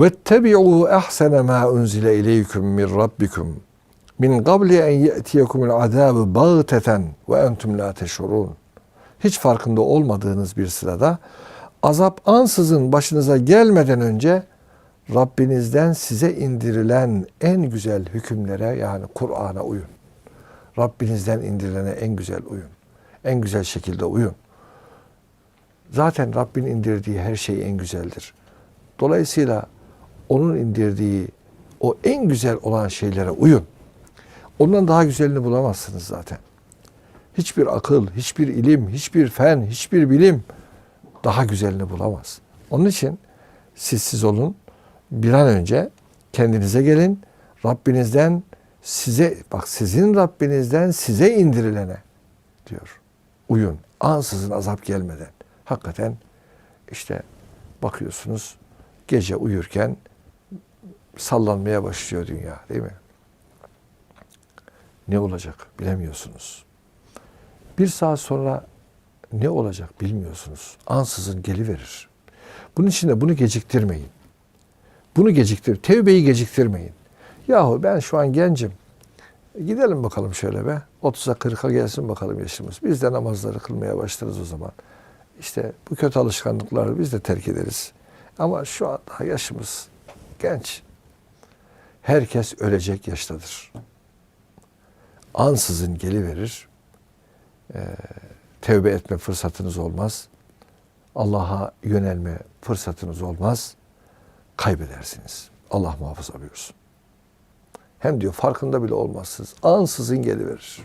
وَاتَّبِعُوا أَحْسَنَ مَا أُنْزِلَ إِلَيْكُمْ مِنْ رَبِّكُمْ مِنْ قَبْلِ أَنْ يَأْتِيَكُمُ الْعَذَابُ بَغْتَةً وَأَنْتُمْ لَا تَشْعُرُونَ Hiç farkında olmadığınız bir sırada azap ansızın başınıza gelmeden önce Rabbinizden size indirilen en güzel hükümlere yani Kur'an'a uyun. Rabbinizden indirilene en güzel uyun. En güzel şekilde uyun. Zaten Rabbin indirdiği her şey en güzeldir. Dolayısıyla onun indirdiği o en güzel olan şeylere uyun. Ondan daha güzelini bulamazsınız zaten. Hiçbir akıl, hiçbir ilim, hiçbir fen, hiçbir bilim daha güzelini bulamaz. Onun için siz siz olun. Bir an önce kendinize gelin. Rabbinizden size bak sizin Rabbinizden size indirilene diyor. Uyun. Ansızın azap gelmeden. Hakikaten işte bakıyorsunuz gece uyurken sallanmaya başlıyor dünya değil mi? Ne olacak bilemiyorsunuz. Bir saat sonra ne olacak bilmiyorsunuz. Ansızın geliverir. Bunun için de bunu geciktirmeyin. Bunu geciktir, tevbeyi geciktirmeyin. Yahu ben şu an gencim. Gidelim bakalım şöyle be. 30'a 40'a gelsin bakalım yaşımız. Biz de namazları kılmaya başlarız o zaman. İşte bu kötü alışkanlıkları biz de terk ederiz. Ama şu an daha yaşımız genç. Herkes ölecek yaştadır. Ansızın geliverir. Ee, tevbe etme fırsatınız olmaz. Allah'a yönelme fırsatınız olmaz. Kaybedersiniz. Allah muhafaza buyursun. Hem diyor farkında bile olmazsınız. Ansızın geliverir.